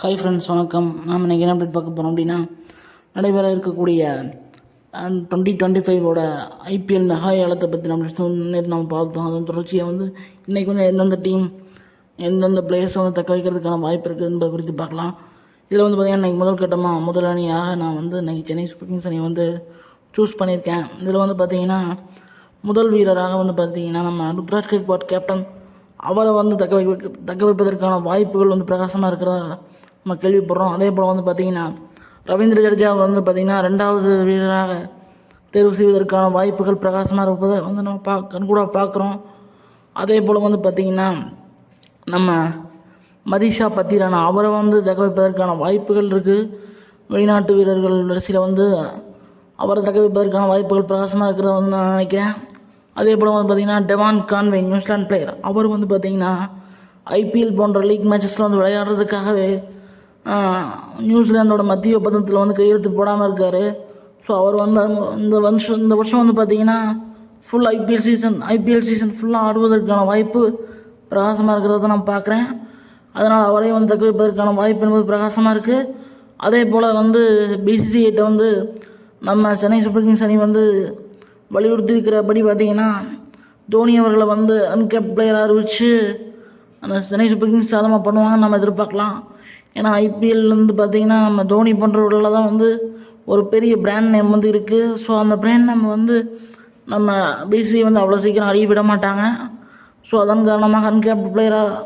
Hi friends வணக்கம். நாம் இன்றைக்கி என்ன அப்டேட் பார்க்க போகிறோம் அப்படின்னா நடைபெற இருக்கக்கூடிய டுவெண்ட்டி டுவெண்ட்டி ஃபைவோட ஐபிஎல் மெகா ஏலத்தை பற்றி நம்ம நேற்று நம்ம பார்த்தோம். அதன் தொடர்ச்சியாக வந்து இன்றைக்கி வந்து எந்தெந்த டீம் எந்தெந்த பிளேயர்ஸை வந்து தக்க வைக்கிறதுக்கான வாய்ப்பு இருக்குது என்பது குறித்து பார்க்கலாம். இதில் வந்து பார்த்திங்கன்னா இன்றைக்கி முதல் கட்டமாக முதல் அணியாக நான் வந்து இன்றைக்கி சென்னை சூப்பர் கிங்ஸ் அணியை வந்து சூஸ் பண்ணியிருக்கேன். இதில் வந்து பார்த்திங்கன்னா முதல் வீரராக வந்து பார்த்திங்கன்னா நம்ம ருத்ராஜ் கேக்வாட் கேப்டன் அவரை வந்து தக்க வைக்க தக்க வைப்பதற்கான வாய்ப்புகள் வந்து பிரகாசமாக இருக்கிறதா நம்ம கேள்விப்படுறோம். அதே போல் வந்து பார்த்திங்கன்னா ரவீந்திர ஜடேஜா வந்து பார்த்திங்கன்னா ரெண்டாவது வீரராக தேர்வு செய்வதற்கான வாய்ப்புகள் பிரகாசமாக இருப்பதை வந்து நம்ம பா கண்கூடாக பார்க்குறோம் அதே போல் வந்து பார்த்திங்கன்னா நம்ம மதிஷா பத்திரானா அவரை வந்து தக்க வைப்பதற்கான வாய்ப்புகள் இருக்குது வெளிநாட்டு வீரர்கள் வரிசையில் வந்து அவரை தக்க வைப்பதற்கான வாய்ப்புகள் பிரகாசமாக இருக்கிறத வந்து நான் நினைக்கிறேன். அதே போல் வந்து பார்த்திங்கன்னா Devon Conway New Zealand player அவர் வந்து பார்த்திங்கன்னா ஐபிஎல் போன்ற லீக் மேட்சஸில் வந்து விளையாடுறதுக்காகவே நியூசிலாந்தோட மத்திய ஒப்பந்தத்தில் வந்து கையெழுத்து போடாமல் இருக்கார். ஸோ அவர் வந்து இந்த வருஷம் இந்த வருஷம் வந்து பார்த்திங்கன்னா full IPL season IPL season ஃபுல்லாக ஆடுவதற்கான வாய்ப்பு பிரகாசமாக இருக்கிறத நான் பார்க்குறேன் அதனால் அவரையும் வந்து தக்க வைப்பதற்கான வாய்ப்பு என்பது பிரகாசமாக இருக்குது அதே போல் வந்து பிசிசிஐட்ட வந்து நம்ம சென்னை சூப்பர் கிங்ஸ் அணி வந்து வலியுறுத்தி இருக்கிறபடி பார்த்தீங்கன்னா தோனி அவர்களை வந்து அன்கேப் பிளேயர் அறிவிச்சு அந்த சென்னை சூப்பர் கிங்ஸ் சாதமாக பண்ணுவாங்கன்னு நம்ம எதிர்பார்க்கலாம். ஏன்னா ஐபிஎல் வந்து பார்த்திங்கன்னா நம்ம தோனி போன்றவர்களில் தான் வந்து ஒரு பெரிய பிராண்ட் நேம் வந்து இருக்குது ஸோ அந்த பிராண்ட் நம்ம வந்து நம்ம பிசி வந்து அவ்வளோ சீக்கிரம் அறிய விட மாட்டாங்க. ஸோ அதன் காரணமாக அன்கேப் பிளேயராக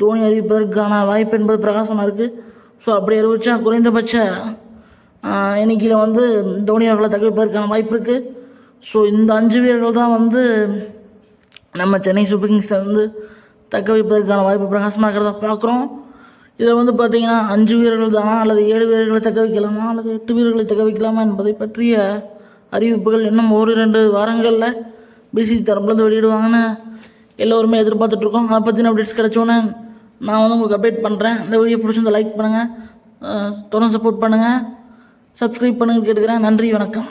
தோனி அறிவிப்பதற்கான வாய்ப்பு என்பது பிரகாசமாக இருக்குது ஸோ அப்படி அறிவிச்சா குறைந்தபட்ச எண்ணிக்கையில் வந்து தோனி அவர்களை தக்க வாய்ப்பு இருக்குது ஸோ இந்த அஞ்சு வீரர்கள் தான் வந்து நம்ம சென்னை சூப்பர் கிங்ஸை வந்து தக்க வைப்பதற்கான வாய்ப்பு பிரகாசமாக இருக்கிறத பார்க்குறோம். இதில் வந்து பார்த்தீங்கன்னா அஞ்சு வீரர்கள் தானா அல்லது ஏழு வீரர்களை தக்க வைக்கலாமா அல்லது எட்டு வீரர்களை தக்க வைக்கலாமா என்பதை பற்றிய அறிவிப்புகள் இன்னும் ஒரு ரெண்டு வாரங்களில் பிசி தரப்புலேருந்து வெளியிடுவாங்கன்னு எல்லோருமே எதிர்பார்த்துட்ருக்கோம் அதை பற்றின அப்டேட்ஸ் கிடச்சோன்னே நான் வந்து உங்களுக்கு அப்டேட் பண்ணுறேன் இந்த வீடியோ பிடிச்சிருந்த லைக் பண்ணுங்கள் தொடர்ந்து சப்போர்ட் பண்ணுங்கள் சப்ஸ்கிரைப் பண்ணுங்கள் கேட்டுக்கிறேன். நன்றி வணக்கம்.